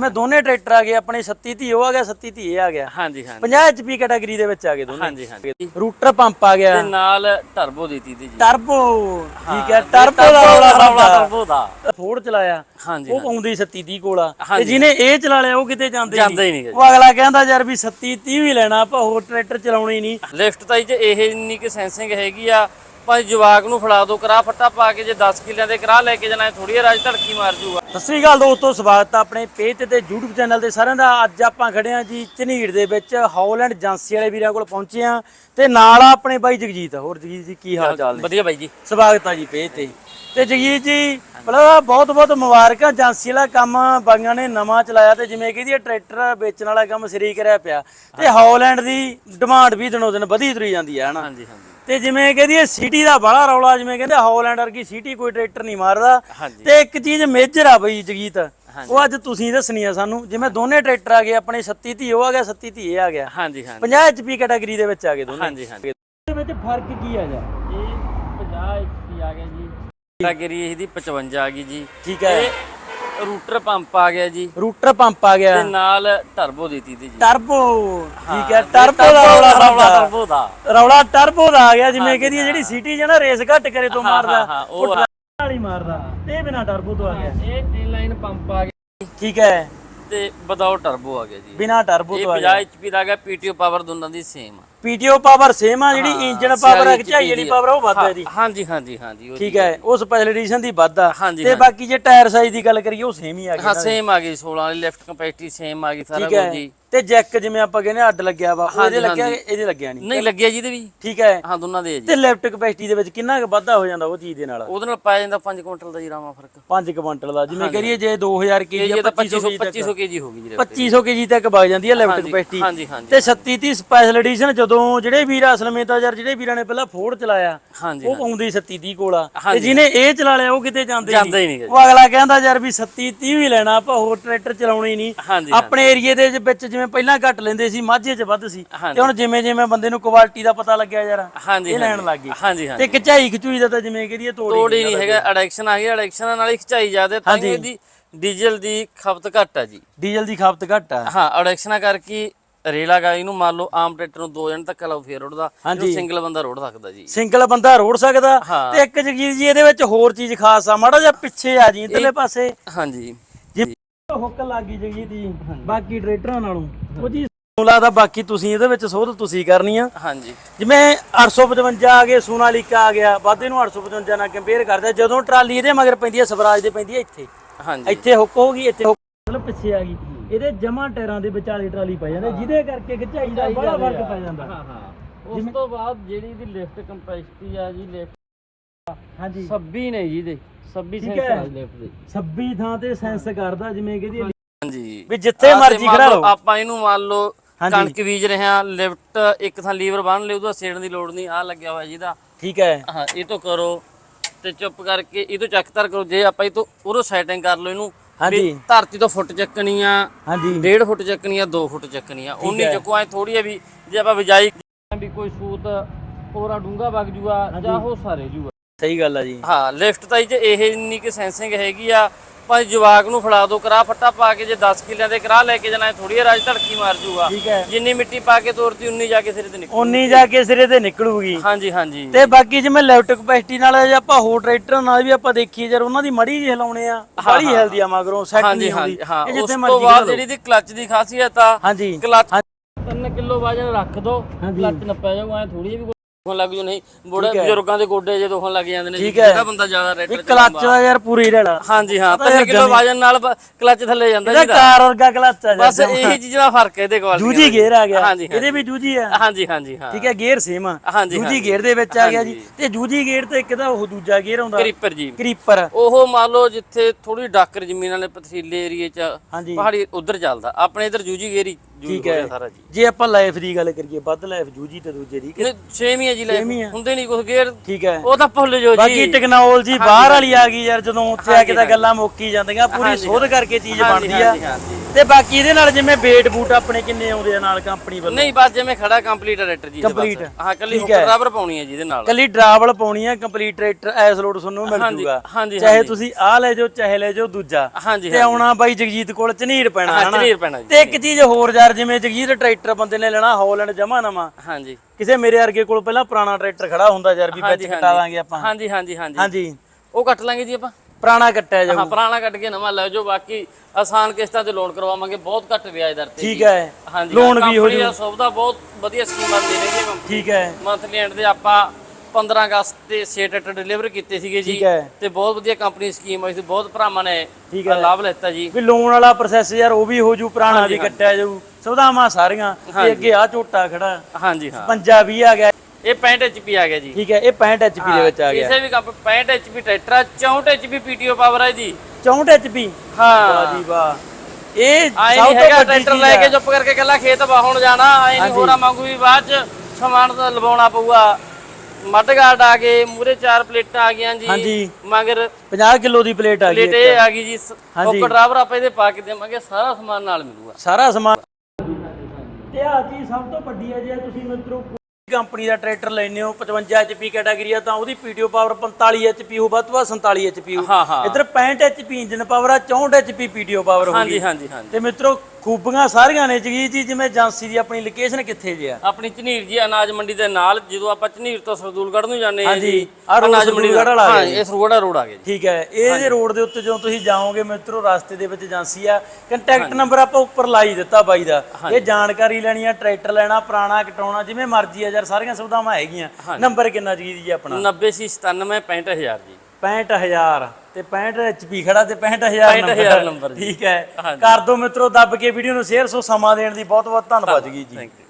ਮੈਂ ਦੋਨੇ ਟਰੈਕਟਰ ਆ ਗਏ ਆਪਣੇ 37 ਧੀ ਉਹ ਆ ਗਿਆ 37 ਧੀ ਇਹ ਆ ਗਿਆ। ਹਾਂਜੀ ਹਾਂਜੀ। 50 ਐਚਪੀ ਕੈਟਾਗਰੀ ਦੇ ਵਿੱਚ ਆ ਗਏ ਦੋਨੇ। ਹਾਂਜੀ ਹਾਂਜੀ। ਰੂਟਰ ਪੰਪ ਆ ਗਿਆ। ਤੇ ਨਾਲ ਟਰਬੋ ਦਿੱਤੀ ਜੀ। ਟਰਬੋ ਠੀਕ ਹੈ ਟਰਬੋ ਦਾ ਰੌਲਾ। ਟਰਬੋ ਦਾ। ਫੋੜ ਚਲਾਇਆ। ਹਾਂਜੀ ਉਹ ਪਾਉਂਦੀ 37 30 ਕੋਲ ਆ। ਤੇ। ਜਿਹਨੇ ਇਹ ਚਲਾ ਲਿਆ ਉਹ ਕਿਤੇ ਜਾਂਦੇ ਜਾਂਦਾ ਹੀ ਨਹੀਂ ਗਾ। ਜੀ। ਉਹ ਅਗਲਾ ਕਹਿੰਦਾ ਯਾਰ ਵੀ 37 30 ਵੀ ਲੈਣਾ ਆਪਾਂ ਹੋਰ ਟਰੈਕਟਰ ਚਲਾਉਣਾ ਨਹੀਂ। ਲਿਫਟ ਤਾਂ ਇਹ ਇਹ ਇੰਨੀ ਕਿ ਸੈਂਸਿੰਗ ਹੈਗੀ ਆ ਭਾਈ ਜਵਾਕ ਨੂੰ ਫੜਾ ਦੋ ਕਰਾ ਫੱਟਾ ਪਾ ਕੇ ਜੇ 10 ਕਿੱਲਿਆਂ ਦੇ ਕਰਾ ਲੈ ਕੇ ਜਾਣਾ ਥੋੜੀ ਰਾਜ ਧੜਕੀ ਮਾਰ ਜੂਗਾ। ਸਤਿ ਸ੍ਰੀ ਅਕਾਲ ਦੋਸਤੋ ਸਵਾਗਤ ਹੈ ਆਪਣੇ ਪੇਜ ਤੇ ਤੇ YouTube ਚੈਨਲ ਤੇ ਸਾਰਿਆਂ ਦਾ। ਅੱਜ ਆਪਾਂ ਖੜੇ ਆ ਜੀ ਝਨੀੜ ਦੇ ਵਿੱਚ ਹੌਲੈਂਡ ਏਜੰਸੀ ਵਾਲੇ ਵੀਰਾਂ ਕੋਲ ਪਹੁੰਚੇ ਆ ਤੇ ਨਾਲ ਆ ਆਪਣੇ ਬਾਈ ਜਗਜੀਤ। ਹੋਰ ਜਗਜੀਤ ਜੀ ਕੀ ਹਾਲ ਚਾਲ ਨੇ? ਵਧੀਆ ਬਾਈ ਜੀ। ਸਵਾਗਤ ਆ ਜੀ ਪੇਜ ਤੇ। ਤੇ ਜਗਜੀਤ ਜੀ ਪਹਿਲਾਂ ਬਹੁਤ ਬਹੁਤ ਮੁਬਾਰਕਾਂ ਏਜੰਸੀ ਵਾਲਾ ਕੰਮ ਬਾਈਆਂ ਨੇ ਨਵਾਂ ਚਲਾਇਆ ਤੇ ਜਿਵੇਂ ਕਿ ਇਹਦੀ ਟਰੈਕਟਰ ਵੇਚਣ ਵਾਲਾ ਕੰਮ ਸਰੀ ਕਰਿਆ ਪਿਆ। ਤੇ ਹੌਲੈਂਡ ਦੀ ਡਿਮਾਂਡ ਵੀ ਦਿਨੋਂ ਦਿਨ ਵਧੀ ਤੁਰੀ ਜਾਂਦੀ ਹੈ ਹਨਾ? ਹਾਂਜੀ ਹਾਂਜੀ। ਤੇ ਜਿਵੇਂ ਕਹਿੰਦੀ ਇਹ ਸਿਟੀ ਦਾ ਬੜਾ ਰੌਲਾ ਜਿਵੇਂ ਕਹਿੰਦੇ ਹੌਲੈਂਡ ਵਰਗੀ ਸਿਟੀ ਕੋਈ ਟਰੈਕਟਰ ਨਹੀਂ ਮਾਰਦਾ। ਤੇ ਇੱਕ ਚੀਜ਼ ਮੇਜਰ ਆ ਬਈ ਜਗੀਤ ਉਹ ਅੱਜ ਤੁਸੀਂ ਦੱਸਣੀ ਆ ਸਾਨੂੰ ਜਿਵੇਂ ਦੋਨੇ ਟਰੈਕਟਰ ਆ ਗਏ ਆਪਣੇ 37 ਧੀ ਉਹ ਆ ਗਿਆ 37 ਧੀ ਇਹ ਆ ਗਿਆ। ਹਾਂਜੀ ਹਾਂਜੀ। 50 ਐਚਪੀ ਕੈਟਾਗਰੀ ਦੇ ਵਿੱਚ ਆ ਗਏ ਦੋਨੇ। ਹਾਂਜੀ ਹਾਂਜੀ। ਇਹਦੇ ਵਿੱਚ ਫ਼ਰਕ ਕੀ ਆ ਜਾ ਇਹ 50 HP ਆ ਗਿਆ ਜੀ। ਕੈਟਾਗਰੀ ਇਹਦੀ 55 ਆ ਗਈ ਜੀ। ਠੀਕ ਹੈ। ਰੂਟਰ ਪੰਪ ਆ ਗਿਆ ਜੀ। ਰੂਟਰ ਪੰਪ ਆ ਗਿਆ। ਤੇ ਨਾਲ ਟਰਬੋ ਦਿੱਤੀ ਤੀ ਜੀ। ਟਰਬੋ ਠੀਕ ਹੈ ਟਰਬੋ ਦਾ ਰੌਲਾ ਰੌਲਾ ਟਰਬੋ ਦਾ। ਰੌਲਾ ਟਰਬੋ ਦਾ ਆ ਗਿਆ ਜਿਵੇਂ ਕਹਿੰਦੀ ਹੈ ਜਿਹੜੀ ਸਿਟੀ ਜਣਾ ਰੇਸ ਘੱਟ ਕਰੇ ਤੋਂ ਮਾਰਦਾ ਉਹ ਹੀ ਮਾਰਦਾ ਤੇ ਇਹ ਬਿਨਾ ਟਰਬੋ ਤੋਂ ਆ ਗਿਆ। ਇਹ ਟ੍ਰੇਨ ਲਾਈਨ ਪੰਪ ਆ ਗਿਆ। ਠੀਕ ਹੈ। ਤੇ ਵਿਦਾਊਟ ਟਰਬੋ ਆ ਗਿਆ ਜੀ। ਬਿਨਾ ਟਰਬੋ ਇਹ ਤੋਂ ਆ ਗਿਆ। 50 HP ਦਾ ਆ ਗਿਆ ਪੀਟੀਓ ਪਾਵਰ ਦੋਨਾਂ ਦੀ ਸੇਮ ਆ। ਪੀਟੀਓ ਪਾਵਰ ਸੇਮ ਆ ਜਿਹੜੀ ਇੰਜਨ ਪਾਵਰ ਹੈ ਝਾਈ ਜਿਹੜੀ ਪਾਵਰ ਉਹ ਵੱਧ ਹੈ ਜੀ ਹਾਂਜੀ ਹਾਂਜੀ ਹਾਂਜੀ ਠੀਕ ਹੈ ਉਹ ਸਪੈਸ਼ਲ ਐਡੀਸ਼ਨ ਦੀ ਵੱਧ ਆ। ਤੇ ਬਾਕੀ ਜੇ ਟਾਇਰ ਸਾਈਜ਼ ਦੀ ਗੱਲ ਕਰੀਏ ਉਹ ਸੇਮ ਹੀ ਆ ਹਾਂ ਗਈ ਸੇਮ ਆ ਗਈ 16 ਵਾਲੀ ਲੈਫਟ ਕੰਪੈਸਿਟੀ ਸੇਮ ਆ ਗਈ ਸਾਰਾ ਕੁਝ ਹੈ ਜੀ। ਤੇ ਜੈਕ ਜਿਵੇਂ ਆਪਾਂ ਕਹਿੰਦੇ ਆ, ਅੱਡ ਲੱਗਿਆ ਵਾ ਇਹਦੇ ਲੱਗਿਆ। ਇਹਦੇ ਲੱਗਿਆ ਨਹੀਂ। ਨਹੀਂ ਲੱਗਿਆ ਜੀ ਤੇ ਵੀ। ਠੀਕ ਹੈ। ਹਾਂ ਦੋਨਾਂ ਦੇ ਆ ਜੀ। ਤੇ ਲੈਫਟ ਕਪੈਸਿਟੀ ਦੇ ਵਿੱਚ ਕਿੰਨਾ ਕੁ ਵਾਧਾ ਹੋ ਜਾਂਦਾ ਉਹ ਚੀਜ਼ ਦੇ ਨਾਲ? ਉਹਦੇ ਨਾਲ ਪਾਇਆ ਜਾਂਦਾ 5 ਕੁਇੰਟਲ ਦਾ ਜੀ ਰਾਮਾ ਫ਼ਰਕ। 5 ਕੁਇੰਟਲ ਦਾ ਜਿਵੇਂ ਕਰੀਏ ਜੇ 2000 ਕੇਜੀ ਤਾਂ 2500 2500 2500 ਕੇਜੀ ਹੋ ਗਈ ਜੀ left 2500 ਕੇਜੀ ਤੱਕ ਵਗ ਜਾਂਦੀ ਹੈ ਲੈਫਟ ਕਪੈਸਿਟੀ ਤੇ 37 30 ਸਪੈਸ਼ਲ ਐਡੀਸ਼ਨ ਜਦੋਂ ਜਿਹੜੇ ਵੀਰ ਅਸਲ ਵਿੱਚ ਤਾਂ ਯਾਰ ਜਿਹੜੇ ਵੀਰਾਂ ਨੇ ਪਹਿਲਾਂ ਫੋਰਡ ਚਲਾਇਆ ਹਾਂਜੀ ਉਹ ਪਾਉਂਦੀ 37 30 ਕੋਲ ਤੇ ਹਾਂਜੀ। ਜਿਹਨੇ ਇਹ ਚਲਾ ਲਿਆ ਉਹ ਕਿਤੇ ਜਾਂਦੇ ਜਾਂਦਾ ਹੀ ਨਹੀਂ ਗਾ। ਉਹ ਅਗਲਾ ਕਹਿੰਦਾ ਯਾਰ ਵੀ 37 30 ਵੀ ਲੈਣਾ ਆਪਾਂ ਹੋਰ ਟਰੈਕਟਰ ਚਲਾਉਣਾ ਨਹੀਂ। ਹਾਂਜੀ ਆਪਣੇ ਏਰੀਏ ਦੇ ਵਿੱਚ ਜਿਵੇਂ ਪਹਿਲਾਂ ਘੱਟ ਲੈਂਦੇ ਸੀ ਮਾਝੇ 'ਚ ਵੱਧ ਸੀ। ਹਾਂਜੀ। ਤੇ ਹੁਣ ਜਿਵੇਂ ਜਿਵੇਂ ਬੰਦੇ ਨੂੰ ਕੁਆਲਿਟੀ ਦਾ ਪਤਾ ਲੱਗਿਆ ਯਾਰ ਹਾਂਜੀ ਇਹ ਲੈਣ ਹਾਂਜੀ। ਲੱਗ ਗਈ ਹਾਂਜੀ ਹਾਂਜੀ। ਤੇ ਖਿਚਾਈ ਖਿਚੂਈ ਦਾ ਤਾਂ ਜਿਵੇਂ ਕਰੀਏ ਤੋੜ ਤੋੜ ਹੀ ਨਹੀਂ ਹੈਗਾ। ਅਡੈਕਸ਼ਨ ਆ ਗਿਆ ਅਡੈਕਸ਼ਨ ਨਾਲ ਹੀ ਖਿਚਾਈ ਜਾਂਦੇ ਤਾਂ ਇਹਦੀ ਡੀਜ਼ਲ ਦੀ ਖਪਤ ਘੱਟ ਆ ਜੀ। ਡੀਜ਼ਲ ਦੀ ਖਪਤ ਘੱਟ ਆ। ਹਾਂ ਅਡੈਕਸ਼ਨਾਂ ਕਰਕੇ ਰੇਲਾ ਗਾ ਇਹਨੂੰ ਮੰਨ ਲਓ ਆਮ ਟਰੈਕਟਰ ਨੂੰ ਦੋ ਜਣ ਧੱਕਾ ਲਾਓ ਫੇਰ ਰੋੜਦਾ। ਇਹਨੂੰ ਸਿੰਗਲ ਬੰਦਾ ਰੋੜ ਸਕਦਾ ਜੀ। ਸਿੰਗਲ ਬੰਦਾ ਰੋੜ ਸਕਦਾ। ਤੇ ਇੱਕ ਜਗੀਰ ਜੀ ਇਹਦੇ ਵਿੱਚ ਹੋਰ ਚੀਜ਼ ਖਾਸ ਆ ਮਾੜਾ ਜਿਹਾ ਪਿੱਛੇ ਆ ਜੀ ਇਧਰਲੇ ਪਾਸੇ। ਹਾਂਜੀ। ਜੇ ਹੁੱਕ ਲੱਗ ਗਈ ਜਗੀਰ ਦੀ ਬਾਕੀ ਟਰੈਕਟਰਾਂ ਨਾਲੋਂ। ਉਹ ਜੀ ਮੈਨੂੰ ਲੱਗਦਾ ਬਾਕੀ ਤੁਸੀਂ ਇਹਦੇ ਵਿੱਚ ਸੋਧ ਤੁਸੀਂ ਕਰਨੀ ਆ। ਹਾਂਜੀ। ਜਿਵੇਂ 855 ਆ ਗਏ ਸੋਨਾਲੀਕਾ ਆ ਗਿਆ ਵਾਧੇ ਨੂੰ 855 ਨਾਲ ਕੰਪੇਅਰ ਕਰਦੇ। ਜਦੋਂ ਟਰਾਲੀ ਇਹਦੇ ਮਗਰ ਪੈਂਦੀ ਹੈ ਸਵਰਾਜ ਦੇ ਪੈਂਦੀ ਹੈ ਇੱਥੇ। ਹਾਂਜੀ। ਇੱਥੇ ਹੁੱਕ ਹੋ ਗਈ ਇੱਥੇ ਹੁੱਕ ਮਤਲਬ ਪਿੱਛੇ ਆ ਗਈ। ਇਹਦੇ ਜਮਾ ਟਾਇਰਾਂ ਦੇ ਵਿਚਾਲੇ ਟਰਾਲੀ ਪੈ ਜਾਂਦੀ ਜਿਹਦੇ ਕਰਕੇ ਖਿਚਾਈ ਦਾ ਬੜਾ ਫ਼ਰਕ ਪੈ ਜਾਂਦਾ। ਹਾਂ ਹਾਂ। ਉਸ ਤੋਂ ਬਾਅਦ ਜਿਹੜੀ ਦੀ ਲਿਫਟ ਕੰਪੈਸਿਟੀ ਆ ਜੀ ਲਿਫਟ ਹਾਂਜੀ। 26 ਨੇ ਜੀ ਦੇ 26 ਠੀਕ ਹੈ। ਆ ਲਿਫਟ ਦੇ। 26 ਥਾਂ ਤੇ ਸੈਂਸ ਕਰਦਾ ਜਿਵੇਂ ਕਿ ਇਹਦੀ ਹਾਂਜੀ। ਵੀ ਜਿੱਥੇ ਮਰਜ਼ੀ ਖੜਾ ਲਓ ਲਓ ਆਪਾਂ ਇਹਨੂੰ ਮੰਨ ਲਓ ਹਾਂਜੀ। ਕਣਕ ਬੀਜ ਰਹੇ ਹਾਂ ਲਿਫਟ ਇੱਕ ਥਾਂ ਲੀਵਰ ਬੰਨ ਲਿਓ ਉਹਦਾ ਸੇੜਨ ਦੀ ਲੋੜ ਨਹੀਂ ਆ ਲੱਗਿਆ ਹੋਇਆ ਜਿਹਦਾ ਠੀਕ ਹੈ। ਹਾਂ ਇਹ ਤੋਂ ਕਰੋ ਤੇ ਚੁੱਪ ਕਰਕੇ ਇਹ ਤੋਂ ਚੱਕਤਰ ਕਰੋ ਜੇ ਆਪਾਂ ਇਹ ਤੋਂ ਉਰੋ ਸੈਟਿੰਗ ਕਰ ਲਓ ਇਹਨੂੰ ਹਾਂਜੀ। ਧਰਤੀ ਤੋਂ ਫੁੱਟ ਚੱਕਣੀ ਆ ਹਾਂਜੀ। 1.5 ਫੁੱਟ ਚੱਕਣੀ ਆ 2 ਫੁੱਟ ਚੱਕਣੀ ਆ ਉਨੀ ਚੱਕੋ ਐ ਥੋੜੀ ਆ ਵੀ ਜੇ ਆਪਾਂ ਬਿਜਾਈ ਵੀ ਕੋਈ ਸੂਤ ਹੋਰਾ ਡੂੰਗਾ ਵਗ ਜੂਗਾ ਜਾਂ ਉਹ ਸਾਰੇ ਜੂਗਾ ਸਹੀ ਗੱਲ ਆ ਜੀ। ਹਾਂ ਲਿਫਟ ਤਾਂ ਇਹ ਇੰਨੀ ਕਿ ਸੈਂਸਿੰਗ ਹੈਗੀ ਆ ਭਾਈ ਜਵਾਕ ਨੂੰ ਫੜਾ ਦੋ ਕਰਾ ਫੱਟਾ ਪਾ ਕੇ ਜੇ 10 ਕਿੱਲਿਆਂ ਦੇ ਕਰਾ ਲੈ ਕੇ ਜਾਣਾ ਥੋੜੀ ਰਾਜ ਧੜਕੀ ਮਾਰ ਜੂਗਾ। ਠੀਕ ਹੈ। ਜਿੰਨੀ ਮਿੱਟੀ ਪਾ ਕੇ ਤੋਰਤੀ ਉਨੀ ਜਾ ਕੇ ਸਿਰੇ ਤੇ ਨਿਕਲ ਉਨੀ ਜਾ ਕੇ ਸਿਰੇ ਤੇ ਨਿਕਲੂਗੀ। ਹਾਂਜੀ ਹਾਂਜੀ। ਤੇ ਬਾਕੀ ਜਿਵੇਂ ਲੈਫਟ ਕਪੈਸਿਟੀ ਨਾਲ ਜੇ ਆਪਾਂ ਹੋਰ ਟਰੈਕਟਰਾਂ ਨਾਲ ਵੀ ਆਪਾਂ ਦੇਖੀਏ ਜਰ ਉਹਨਾਂ ਦੀ ਮੜੀ ਜਿਹੀ ਹਿਲਾਉਣੇ ਆ। ਬਾਹਲੀ ਹਿਲਦੀ ਆ ਮਗਰੋਂ ਸੈੱਟ ਨਹੀਂ ਹੁੰਦੀ। ਇਹ ਉਸ ਜਿੱਥੇ ਤੋਂ ਮਰਜ਼ੀ ਬਾਅਦ। ਜਿਹੜੀ ਦੀ ਕਲੱਚ ਦੀ ਖਾਸੀਅਤ ਆ ਹਾਂਜੀ। ਕਲੱਚ 3 ਕਿਲੋ ਵਜਨ ਰੱਖ ਦੋ। ਕਲੱਚ ਨੱਪਿਆ ਜਾਊ ਐ ਥੋੜੀ ਜਿਹੀ ਦੁਖਣ ਲੱਗ ਜੂ ਨਹੀਂ ਬੁੜੇ ਬਜ਼ੁਰਗਾਂ ਦੇ ਗੋਡੇ ਜੇ ਦੁਖਣ ਲੱਗ ਜਾਂਦੇ ਨੇ ਠੀਕ ਹੈ। ਜਿਹੜਾ ਬੰਦਾ ਜ਼ਿਆਦਾ ਵੀ ਰੇਟਰ ਕਲੱਚ ਦਾ ਯਾਰ ਪੂਰੀ ਰੇੜਾ ਹਾਂਜੀ ਹਾਂ ਪਤਾ ਯਾਰ 3 ਕਿਲੋ ਵਜਨ ਨਾਲ ਬ- ਕਲੱਚ ਥੱਲੇ ਜਾਂਦਾ ਇਹਦਾ ਕਾਰ ਵਰਗਾ ਕਲੱਚ ਆ ਬਸ ਇਹੀ ਚੀਜ਼ ਦਾ ਫ਼ਰਕ ਹੈ ਇਹਦੇ ਕੋਲ ਜੂਜੀ ਗੇਅਰ ਆ ਗਿਆ। ਹਾਂਜੀ, ਇਹਦੇ ਵੀ ਜੂਜੀ ਆ। ਹਾਂਜੀ ਹਾਂਜੀ ਹਾਂ। ਠੀਕ ਹੈ ਗੇਅਰ ਸੇਮ ਆ। ਹਾਂਜੀ, ਹਾਂਜੀ। ਗੇਅਰ ਦੇ ਵਿੱਚ ਆ ਗਿਆ ਜੀ। ਤੇ ਜੂਜੀ ਗੇਅਰ ਤੇ ਇੱਕ ਦਾ ਉਹ ਦੂਜਾ ਗੇਅਰ ਆਉਂਦਾ। ਕਰੀਪਰ ਜੀ। ਕਰੀਪਰ। ਉਹ ਮੰਨ ਲਓ ਜਿੱਥੇ ਥੋੜੀ ਡਾਕਰ ਜ਼ਮੀਨ ਵਾਲੇ ਪਥਰੀਲੇ ਏਰੀਏ ਚ ਹਾਂਜੀ। ਪਹਾੜੀ ਉਧਰ ਚੱਲਦਾ। ਆਪਣੇ ਇਧਰ ਜੂਜੀ ਗੇਰੀ ਜੂਜ ਠੀਕ ਹੋ ਸਾਰਾ ਜੀ। ਜੇ ਆਪਾਂ ਲਾਈਫ ਦੀ ਗੱਲ ਕਰੀਏ ਵੱਧ ਲਾਈਫ ਜੂਜੀ ਤੇ ਦੂਜੇ ਦੀ ਨਹੀਂ ਸੇਮ ਹੀ ਹੈ ਜੀ ਲੈ Same ਹੀ। ਆ। ਹੁੰਦੇ ਨਹੀਂ ਕੁਝ ਗੇਰ ਠੀਕ ਹੈ। ਉਹ ਤਾਂ ਭੁੱਲ ਬਾਕੀ ਜੀ। ਟੈਕਨੋਲੋਜੀ ਬਾਹਰ ਵਾਲੀ ਆ ਗਈ ਯਾਰ ਜਦੋਂ ਉੱਥੇ ਆ ਕੇ ਤਾਂ ਗੱਲਾਂ ਮੁੱਕੀ ਜਾਂਦੀਆਂ ਪੂਰੀ ਸੋਧ ਕਰਕੇ ਚੀਜ਼ ਬਣਦੀ ਆ। ਤੇ ਬਾਕੀ ਇਹਦੇ ਨਾਲ ਜਿਵੇਂ ਵੇਟ ਬੂਟ ਆਪਣੇ ਕਿੰਨੇ ਆਉਂਦੇ ਆ ਨਾਲ ਕੰਪਨੀ ਵੱਲੋਂ? ਨਹੀਂ ਬਸ ਜਿਵੇਂ ਖੜਾ ਕੰਪਲੀਟ ਟਰੈਕਟਰ ਜੀ। Complete, ਹਾਂ ਕੱਲੀ ਹੈ। ਡਰਾਈਵਰ ਪਾਉਣੀ ਹੈ ਜਿਹਦੇ ਨਾਲ। ਕੱਲੀ ਡਰਾਵਲ ਪਾਉਣੀ ਆ ਕੰਪਲੀਟ ਟਰੈਕਟਰ ਐਸ ਲੋਡ ਤੁਹਾਨੂੰ ਮਿਲ ਜੂਗਾ। ਚਾਹੇ। ਤੁਸੀਂ ਆਹ ਲੈ ਜਾਓ ਚਾਹੇ ਲੈ ਜਾਓ ਦੂਜਾ। ਤੇ ਆਉਣਾ ਬਾਈ ਜਗਜੀਤ ਕੋਲ ਝਨੀਰ ਪੈਣਾ ਹਾਂ ਹਨਾ? ਝਨੀਰ ਪੈਣਾ ਜੀ ਤੇ ਇੱਕ ਚੀਜ਼ ਹੋਰ ਯਾਰ ਜਿਵੇਂ ਜਗਜੀਤ ਟਰੈਕਟਰ ਬੰਦੇ ਨੇ ਲੈਣਾ ਹੌਲੈਂਡ ਜਮਾ ਨਵਾਂ। ਹਾਂਜੀ। ਕਿਸੇ ਮੇਰੇ ਵਰਗੇ ਕੋਲ ਪਹਿਲਾਂ ਪੁਰਾਣਾ ਟਰੈਕਟਰ ਖੜਾ ਹੁੰਦਾ ਯਾਰ ਵੀ ਵਿੱਚ ਕਟਾ ਦਾਂਗੇ ਆਪਾਂ। ਹਾਂਜੀ ਹਾਂਜੀ ਹਾਂਜੀ। ਹਾਂਜੀ। ਉਹ ਕੱਟ ਲਾਂਗੇ ਜੀ ਆਪਾਂ। ਪੁਰਾਣਾ ਕੱਟਿਆ ਜਾਊ। ਹਾਂ ਪੁਰਾਣਾ ਕੱਟ ਕੇ ਨਵਾਂ ਲੈ ਜਾਓ ਬਾਕੀ ਆਸਾਨ ਕਿਸ਼ਤਾਂ ਤੇ ਲੋਨ ਕਰਵਾਵਾਂਗੇ ਬਹੁਤ ਘੱਟ ਵਿਆਜ ਦਰ ਤੇ ਠੀਕ ਹੈ। ਹਾਂਜੀ ਲੋਨ ਵੀ ਹੋ ਕੰਪਨੀ ਦਾ ਸੁਵਿਧਾ ਬਹੁਤ ਵਧੀਆ ਸਕੀਮਾਂ ਦੇ ਰਹੀ ਹੈ। ਠੀਕ ਹੈ। ਮੰਥਲੀ ਐਂਡ ਦੇ ਆਪਾਂ 15 ਅਗਸਤ ਤੇ 6 ਟਰੈਕਟਰ ਡਿਲੀਵਰ ਕੀਤੇ ਸੀਗੇ ਜੀ ਹੈ। ਤੇ ਬਹੁਤ ਵਧੀਆ ਕੰਪਨੀ ਸਕੀਮ ਆਈ ਸੀ ਬਹੁਤ ਭਰਾਵਾਂ ਨੇ ਹੈ। ਲਾਭ ਲੈਤਾ ਜੀ। ਵੀ ਲੋਨ ਵਾਲਾ ਪ੍ਰੋਸੈਸ ਯਾਰ ਉਹ ਵੀ ਹੋ ਜੂ ਪੁਰਾਣਾ ਵੀ ਕੱਟਿਆ ਜਾਊ। ਸੁਵਿਧਾਵਾਂ ਸਾਰੀਆਂ ਤੇ ਅੱਗੇ ਆ ਝੋਟਾ ਖੜਾ। ਹਾਂਜੀ ਹਾਂ। ਪੰਜਾ ਵੀ ਆ ਗਿਆ। ਇਹ 65 HP ਆ ਗਿਆ ਜੀ। ਠੀਕ ਹੈ ਇਹ 65 HP ਦੇ ਵਿੱਚ ਆ ਗਿਆ। ਕਿਸੇ ਵੀ ਕੰਪ 65 HP ਟਰੈਕਟਰ ਆ 64 HP PTO ਪਾਵਰ ਹੈ ਜੀ। 64 HP ਹਾਂ। ਵਾਹ ਜੀ ਵਾਹ। ਇਹ ਸਭ ਤੋਂ ਵੱਡੀ ਟਰੈਕਟਰ ਲੈ। ਕੇ ਚੁੱਪ ਕਰਕੇ ਕੱਲਾ ਖੇਤ ਵਾਹੁਣ ਜਾਣਾ ਆਏ ਨਹੀਂ ਹੋਰਾਂ ਵਾਂਗੂ ਵੀ ਬਾਅਦ ਚ ਸਮਾਨ ਲਵਾਉਣਾ ਪਊਗਾ। ਮੱਡ ਗਾਰਡ ਆ ਗਏ ਮੂਰੇ ਚਾਰ ਪਲੇਟਾਂ ਆ ਗਈਆਂ ਜੀ ਹਾਂਜੀ। ਮਗਰ 50 ਕਿਲੋ ਦੀ ਪਲੇਟ ਆ ਗਈ ਪਲੇਟ ਇਹ ਆ ਗਈ ਜੀ। ਹੁੱਕ ਡਰਾਈਵਰ ਆਪਾਂ ਇਹਦੇ ਪਾ ਕੇ ਦੇਵਾਂਗੇ ਸਾਰਾ ਸਮਾਨ ਨਾਲ ਮਿਲੂਗਾ। ਸਾਰਾ ਸਮਾਨ। ਤੇ ਆ ਚੀਜ਼ ਸਭ ਤੋਂ ਵੱਡੀ ਹੈ ਜੇ ਤੁਸੀਂ ਮਿੱਤਰੋ ਕੰਪਨੀ ਦਾ ਟਰੈਕਟਰ ਲੈਨੇ ਹੋ 55 HP ਕੈਟਾਗਰੀ ਆ ਤਾਂ ਉਹਦੀ PTO ਪਾਵਰ 45 HP ਹੋ ਵੱਧ ਤੋਂ ਵੱਧ 47 HP ਹੋ ਹਾਂ ਹਾਂ। ਇੱਧਰ 65 HP ਇੰਜਨ ਪਾਵਰ ਆ 64 HP PTO ਪਾਵਰ ਹੋਗੀ ਹਾਂਜੀ ਹਾਂਜੀ ਹਾਂਜੀ। ਤੇ ਮਿੱਤਰੋ ਖੂਬੀਆਂ ਸਾਰੀਆਂ ਨੇ ਜੀ ਜੀ ਜਿਵੇਂ ਏਜੰਸੀ ਦੀ ਆਪਣੀ ਲੋਕੇਸ਼ਨ ਕਿੱਥੇ ਜੇ ਆ? ਆਪਣੀ ਝਨੀਰ ਜੀ ਅਨਾਜ ਮੰਡੀ ਦੇ ਨਾਲ ਜਦੋਂ ਆਪਾਂ ਝਨੀਰ ਤੋਂ ਸਰਦੂਲਗੜ੍ਹ ਨੂੰ ਜਾਂਦੇ ਹਾਂ ਹਾਂਜੀ, ਜੀ ਆਹ ਰੋਡ ਸਰਦੂਲਗੜ੍ਹ ਵਾਲਾ ਆ ਹਾਂ ਗਿਆ ਇਹ ਸਰਦੂਲਗੜ੍ਹ ਰੋਡ ਆ ਗਿਆ ਜੀ। ਠੀਕ ਹੈ ਇਹ ਜੇ ਰੋਡ ਦੇ ਉੱਤੇ ਜਦੋਂ ਤੁਸੀਂ ਜਾਓਗੇ ਮਿੱਤਰੋ ਰਸਤੇ ਦੇ ਵਿੱਚ ਏਜੰਸੀ ਆ ਕੰਟੈਕਟ ਨੰਬਰ ਆਪਾਂ ਉੱਪਰ ਲਾਈ ਦਿੱਤਾ ਬਾਈ ਦਾ। ਇਹ ਜਾਣਕਾਰੀ ਲੈਣੀ ਆ ਟਰੈਕਟਰ ਲੈਣਾ ਪੁਰਾਣਾ ਕਟਾਉਣਾ ਜਿਵੇਂ ਮਰਜ਼ੀ ਆ ਯਾਰ ਸਾਰੀਆਂ ਸੁਵਿਧਾਵਾਂ ਹੈਗੀਆਂ। ਨੰਬਰ ਕਿੰਨਾ ਜੀ ਜੀ ਆਪਣਾ? 90 ਸੀ 97 65000 ਜੀ। 65000 ਤੇ 65 HP ਖੜਾ ਤੇ 65000 65,000 ਨੰਬਰ ਜੀ। ਠੀਕ ਹੈ। ਹਾਂਜੀ। ਕਰ ਦੋ ਮਿੱਤਰੋ ਦੱਬ ਕੇ ਵੀਡੀਓ ਨੂੰ ਸ਼ੇਅਰ ਸੋ ਸਮਾਂ ਦੇਣ ਦੀ ਬਹੁਤ ਬਹੁਤ ਧੰਨਵਾਦ। ਜੀ। ਜੀ ਥੈਂਕ ਯੂ